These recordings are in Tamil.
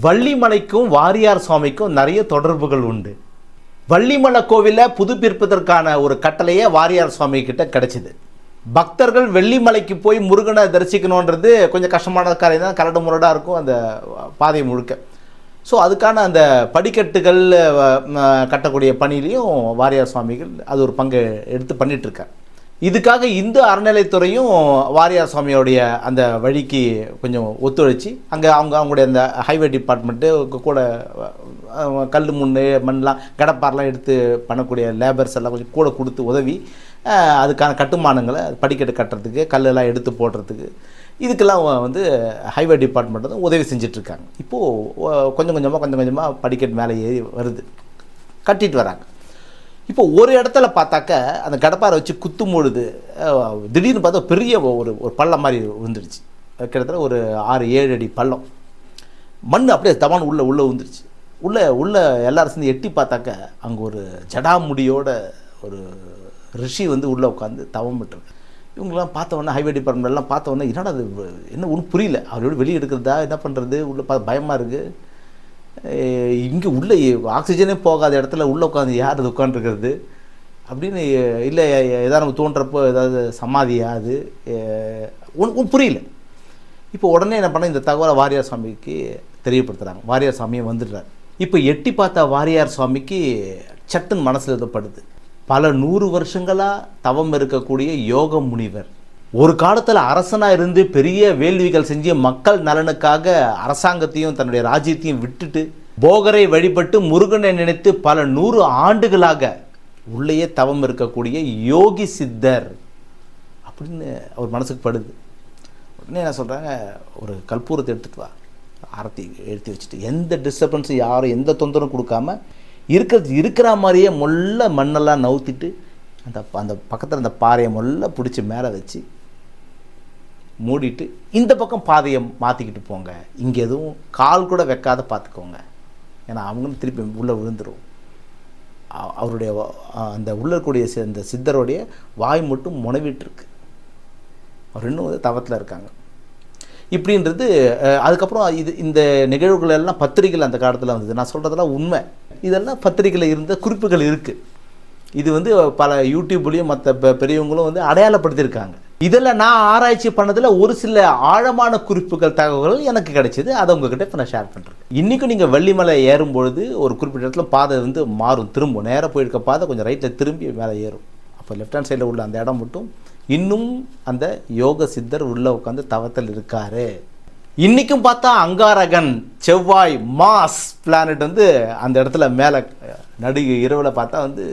வள்ளிமலைக்கும் வாரியார் சுவாமிக்கும் நிறைய தொடர்புகள் உண்டு. வள்ளிமலை கோவிலை புதுப்பிற்பதற்கான ஒரு கட்டளையே வாரியார் சுவாமி கிட்ட கிடைச்சிது. பக்தர்கள் வெள்ளிமலைக்கு போய் முருகனை தரிசிக்கணுன்றது கொஞ்சம் கஷ்டமான காரியம் தான். கரடு முரடாக இருக்கும் அந்த பாதை முழுக்க. ஸோ அதுக்கான அந்த படிக்கட்டுகள் கட்டக்கூடிய பணியிலையும் வாரியார் சுவாமிகள் அது ஒரு பங்கு எடுத்து பண்ணிகிட்ருக்கேன் இதுக்காக இந்து அறநிலைத்துறையும் வாரியார் சுவாமியோடைய அந்த வழிக்கு கொஞ்சம் ஒத்துழைச்சி அங்கே அவங்க அவங்களுடைய அந்த ஹைவே டிபார்ட்மெண்ட்டு கூட கல் முண் மண்லாம் கடப்பாரெலாம் எடுத்து பண்ணக்கூடிய லேபர்ஸ் எல்லாம் கொஞ்சம் கூட கொடுத்து உதவி அதுக்கான கட்டுமானங்களை படிக்கட்டு கட்டுறதுக்கு கல்லெல்லாம் எடுத்து போடுறதுக்கு இதுக்கெல்லாம் வந்து ஹைவே டிபார்ட்மெண்ட் வந்து உதவி செஞ்சிட்ருக்காங்க. இப்போது கொஞ்சம் கொஞ்சமாக கொஞ்சம் கொஞ்சமாக படிக்கட்டு மேலே ஏறி வருது. கட்டிட்டு வராங்க. இப்போ ஒரு இடத்துல பார்த்தாக்க அந்த கடப்பாரை வச்சு குத்தும் பொழுது திடீர்னு பார்த்தா பெரிய ஒரு ஒரு பள்ளம் மாதிரி விழுந்துருச்சு. கிட்டத்தட்ட ஒரு ஆறு ஏழு அடி பள்ளம். மண் அப்படியே தவான் உள்ளே உள்ளே விழுந்துருச்சு. உள்ளே உள்ளே எல்லாரும் சேர்ந்து எட்டி பார்த்தாக்க அங்கே ஒரு ஜடாமுடியோட ஒரு ரிஷி வந்து உள்ளே உட்காந்து தவம் விட்டுருக்கு இவங்கெல்லாம் பார்த்தவொன்னே ஹைவே டிபார்ட்மெண்ட்லாம் பார்த்த என்னடா அது என்ன ஒன்றும் புரியல. அவரோட வெளியே எடுக்கிறதா என்ன பண்ணுறது உள்ளே பா பயமாக இருக்குது இங்கே உள்ளே ஆக்சிஜனே போகாத இடத்துல உள்ளே உட்காந்து யார் அது உட்காந்துருக்கிறது அப்படின்னு இல்லை ஏதாவது நம்ம தோன்றப்போ ஏதாவது சமாதியா அது? ஒன்றும் புரியல. இப்போ உடனே என்ன பண்ண இந்த தகவலை வாரியார் சுவாமிக்கு தெரியப்படுத்துகிறாங்க வாரியார் சாமியை வந்துடுறார். இப்போ எட்டி பார்த்த வாரியார் சுவாமிக்கு சட்டுன்னு மனசில் எழுதப்படுது பல நூறு வருஷங்களாக தவம் இருக்கக்கூடிய யோக முனிவர். ஒரு காலத்தில் அரசனாக இருந்து பெரிய வேள்விகள் செஞ்சு மக்கள் நலனுக்காக அரசாங்கத்தையும் தன்னுடைய ராஜ்யத்தையும் விட்டுட்டு போகரை வழிபட்டு முருகனை நினைத்து பல நூறு ஆண்டுகளாக உள்ளேயே தவம் இருக்கக்கூடிய யோகி சித்தர் அப்படின்னு அவர் மனசுக்கு படுது. உடனே என்ன சொல்கிறாங்க ஒரு கற்பூரத்தை எடுத்துகிட்டு வா. ஆரத்தி எடுத்து வச்சுட்டு எந்த டிஸ்டர்பன்ஸும் யாரும் எந்த தொந்தரவும் கொடுக்காம இருக்கிறது இருக்கிற மாதிரியே மொல்ல மண்ணெல்லாம் நவுத்திட்டு அந்த அந்த பக்கத்தில் அந்த பாறையை மொல்ல பிடிச்சி மேலே வச்சு மூடிட்டு இந்த பக்கம் பாதையை மாற்றிக்கிட்டு போங்க. இங்கே எதுவும் கால் கூட வைக்காத பார்த்துக்கோங்க ஏன்னா அவங்களும் திருப்பி உள்ளே விழுந்துடும் அவருடைய அந்த உள்ளக்கூடிய சி- அந்த சித்தருடைய வாய் மட்டும் முனைவிட்டுருக்கு. அவர் இன்னும் வந்து தவத்தில் இருக்காங்க. இப்படின்றது அதுக்கப்புறம் இது இந்த நிகழ்வுகள் எல்லாம் பத்திரிகைகள் அந்த காலத்தில் வந்தது. நான் சொல்கிறதெல்லாம் உண்மை. இதெல்லாம் பத்திரிகையில் இருந்த குறிப்புகள் இருக்குது இது வந்து பல யூடியூப்லேயும் மற்ற பெரியவங்களும் வந்து அடையாளப்படுத்தியிருக்காங்க. இதில் நான் ஆராய்ச்சி பண்ணதில் ஒரு சில ஆழமான குறிப்புகள் தகவல்கள் எனக்கு கிடைச்சிது. அதை உங்ககிட்ட இப்போ நான் ஷேர் பண்ணுறேன் இன்றைக்கும் நீங்கள் வெள்ளிமலை ஏறும் பொழுது ஒரு குறிப்பிட்ட இடத்துல பாதை வந்து மாறும் திரும்பும். நேராக போயிருக்க பாதை கொஞ்சம் ரைட்டில் திரும்பி மேலே ஏறும். அப்போ லெஃப்ட் ஹேண்ட் சைடில் உள்ள அந்த இடம் மட்டும் இன்னும் அந்த யோக சித்தர் உள்ளே உட்காந்து தவத்தில் இருக்கார். இன்றைக்கும் பார்த்தா அங்காரகன் செவ்வாய் மாஸ் பிளானட் வந்து அந்த இடத்துல மேலே நடு இரவில் பார்த்தா வந்து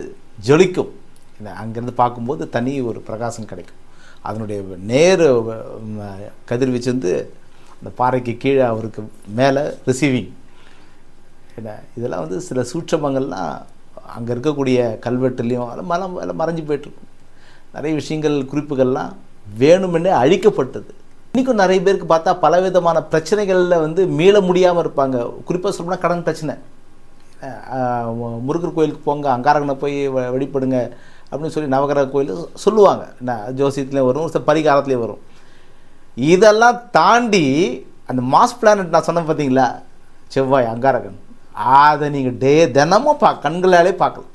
ஜொலிக்கும். அங்கேருந்து பார்க்கும்போது தனி ஒரு பிரகாசம் கிடைக்கும். அதனுடைய நேர் கதிர்வீச்சு வந்து அந்த பாறைக்கு கீழே அவருக்கு மேலே ரிசீவிங் என்ன இதெல்லாம் வந்து சில சூட்சமங்கள்லாம் அங்கே இருக்கக்கூடிய கல்வெட்டுலேயும் அதெல்லாம் மலம் எல்லாம் மறைஞ்சு போயிட்டுருக்கும். நிறைய விஷயங்கள் குறிப்புகள்லாம் வேணுமென்னே அழிக்கப்பட்டது. இன்றைக்கும் நிறைய பேருக்கு பார்த்தா பலவிதமான பிரச்சனைகளில் வந்து மீள முடியாமல் இருப்பாங்க. குறிப்பாக சொல்லணும்னா கடன் பிரச்சனை. முருகர் கோயிலுக்கு போங்க அங்காரகனை போய் வ- வழிபடுங்க. அப்படின்னு சொல்லி நவகிரக கோயில் சொல்லுவாங்க. நான் ஜோசியத்துலேயும் வரும் ஒரு சில பரிகாரத்துலேயும் வரும். இதெல்லாம் தாண்டி அந்த மாஸ் பிளானட் நான் சொன்னேன் பார்த்தீங்களா செவ்வாய் அங்காரகன். அதை நீங்கள் டே தினமும் பா கண்களாலே பார்க்கலாம்.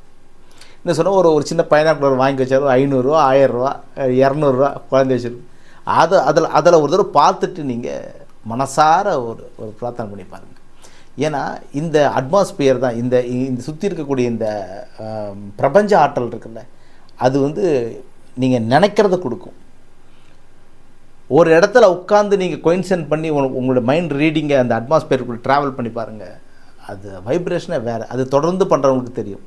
என்ன சொன்னால் ஒரு ஒரு சின்ன பைனாக்குலர் வாங்கி வச்சாலும் ஐநூறுரூவா ஆயிரரூவா இரநூறுவா குழந்தை வச்சிருக்கும் அதை அதில் அதில் ஒரு தடவை பார்த்துட்டு நீங்கள் மனசார ஒரு ஒரு பிரார்த்தனை பண்ணி பாருங்கள் ஏன்னா இந்த அட்மாஸ்பியர் தான் இந்த இந்த சுற்றி இருக்கக்கூடிய இந்த பிரபஞ்ச ஆற்றல் இருக்குல்ல அது வந்து நீங்கள் நினைக்கிறத கொடுக்கும். ஒரு இடத்துல உட்காந்து நீங்கள் கொயின்சென்ட் பண்ணி உங்களோட மைண்ட் ரீடிங்கை அந்த அட்மாஸ்பியருக்குள்ள ட்ராவல் பண்ணி பாருங்கள் அது வைப்ரேஷனே வேறு. அது தொடர்ந்து பண்ணுறவங்களுக்கு தெரியும்.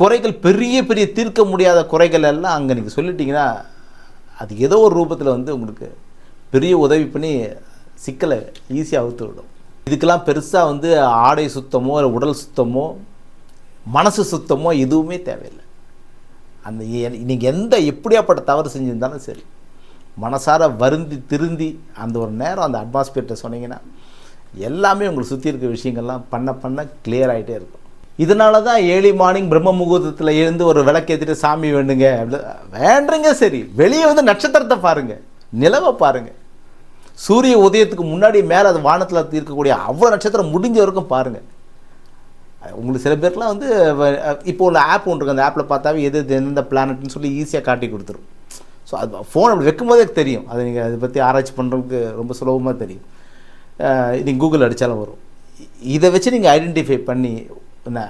குறைகள் பெரிய பெரிய தீர்க்க முடியாத குறைகள் எல்லாம் அங்கே நீங்கள் சொல்லிட்டீங்கன்னா அது ஏதோ ஒரு ரூபத்தில் வந்து உங்களுக்கு பெரிய உதவி பண்ணி சிக்கலை ஈஸியாக அவுத்து விடும். இதுக்கெல்லாம் பெருசாக வந்து ஆடை சுத்தமோ இல்லை உடல் சுத்தமோ மனசு சுத்தமோ எதுவுமே தேவையில்லை. அந்த நீங்கள் எந்த எப்படியாப்பட்ட தவறு செஞ்சுருந்தாலும் சரி மனசார வருந்தி திருந்தி அந்த ஒரு நேரம் அந்த அட்மாஸ்பியர்கிட்ட சொன்னீங்கன்னா எல்லாமே உங்களை சுற்றி இருக்க விஷயங்கள்லாம் பண்ண பண்ண கிளியர் ஆகிட்டே இருக்கும். இதனால தான் ஏர்லி மார்னிங் பிரம்ம முகூர்த்தத்தில் எழுந்து ஒரு விளக்கேற்றிட்டு சாமி வேண்டுங்க அப்படி வேண்டுங்க சரி வெளியே வந்து நட்சத்திரத்தை பாருங்கள் நிலவை பாருங்கள் சூரிய உதயத்துக்கு முன்னாடி மேலே அது வானத்தில் இருக்கக்கூடிய அவ்வளோ நட்சத்திரம் முடிஞ்ச வரைக்கும் பாருங்கள் உங்களுக்கு சில பேர்லாம் வந்து வ- இப்போ உள்ள ஆப் ஒன்று இருக்குது அந்த ஆப்பில் பார்த்தாவே எது எது எந்தெந்த பிளானட்னு சொல்லி ஈஸியாக காட்டி கொடுத்துரும். ஸோ அது ஃபோன் அப்படி வைக்கும்போதே தெரியும். அதை நீங்கள் அதை பற்றி ஆராய்ச்சி பண்ணுறதுக்கு ரொம்ப சுலபமாக தெரியும். நீங்கள் கூகுள் அடித்தாலும் வரும். இதை வச்சு நீங்கள் ஐடென்டிஃபை பண்ணி என்ன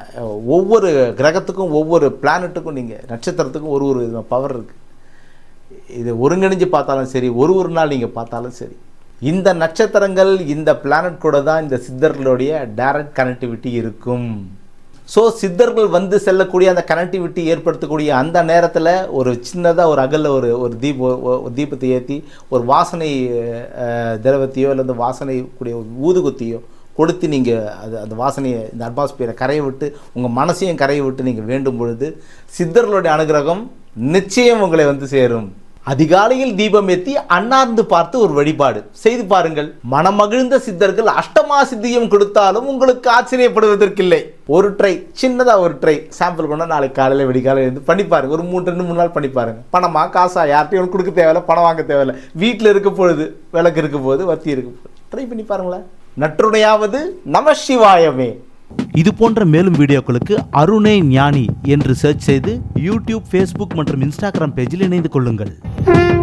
ஒவ்வொரு கிரகத்துக்கும் ஒவ்வொரு பிளானட்டுக்கும் நீங்கள் நட்சத்திரத்துக்கும் ஒரு ஒரு பவர் இருக்குது இது ஒருங்கிணைஞ்சு பார்த்தாலும் சரி ஒரு ஒரு நாள் நீங்கள் பார்த்தாலும் சரி. இந்த நட்சத்திரங்கள் இந்த பிளானட் கூட தான் இந்த சித்தர்களுடைய டைரக்ட் கனெக்டிவிட்டி இருக்கும். ஸோ சித்தர்கள் வந்து செல்லக்கூடிய அந்த கனெக்டிவிட்டி ஏற்படுத்தக்கூடிய அந்த நேரத்தில் ஒரு சின்னதாக ஒரு அகலில் ஒரு ஒரு தீப ஒரு தீபத்தை ஏற்றி ஒரு வாசனை திரவத்தையோ இல்லை அந்த வாசனை கூடிய ஒரு ஊதுகுத்தியோ கொடுத்து நீங்கள் அது அந்த வாசனையை இந்த அட்மாஸ்பியரை கரைய விட்டு உங்கள் மனசையும் கரையை விட்டு நீங்கள் வேண்டும் பொழுது சித்தர்களுடைய அனுகிரகம் நிச்சயம் உங்களை வந்து சேரும். அதிகாலையில் தீபம் ஏற்றி அண்ணாந்து பார்த்து ஒரு வழிபாடு. செய்து பாருங்கள் மனமகிழ்ந்த சித்தர்கள் அஷ்டமா சித்தியம் கொடுத்தாலும் உங்களுக்கு ஆச்சரியப்படுவதற்கில்லை. ஒரு ட்ரை சின்னதாக ஒரு ட்ரை சாம்பிள் கொண்டா நாளைக்கு காலையில் விடிகாலை இருந்து பண்ணி பாருங்க. ஒரு மூணு ரெண்டு மூணு நாள் பண்ணி பாருங்க. பணமா காசா யார்ட்டையும் கொடுக்க தேவையில்ல பணம் வாங்க தேவையில்ல. வீட்டில் இருக்க பொழுது விளக்கு இருக்க போது வத்தி இருக்க போது. ட்ரை பண்ணி பாருங்களேன். நற்றுணையாவது நம சிவாயமே. இது போன்ற மேலும் வீடியோக்களுக்கு அருணே ஞானி என்று சர்ச் செய்து யூடியூப் ஃபேஸ்புக் மற்றும் இன்ஸ்டாகிராம் பேஜில் இணைந்து கொள்ளுங்கள். thank you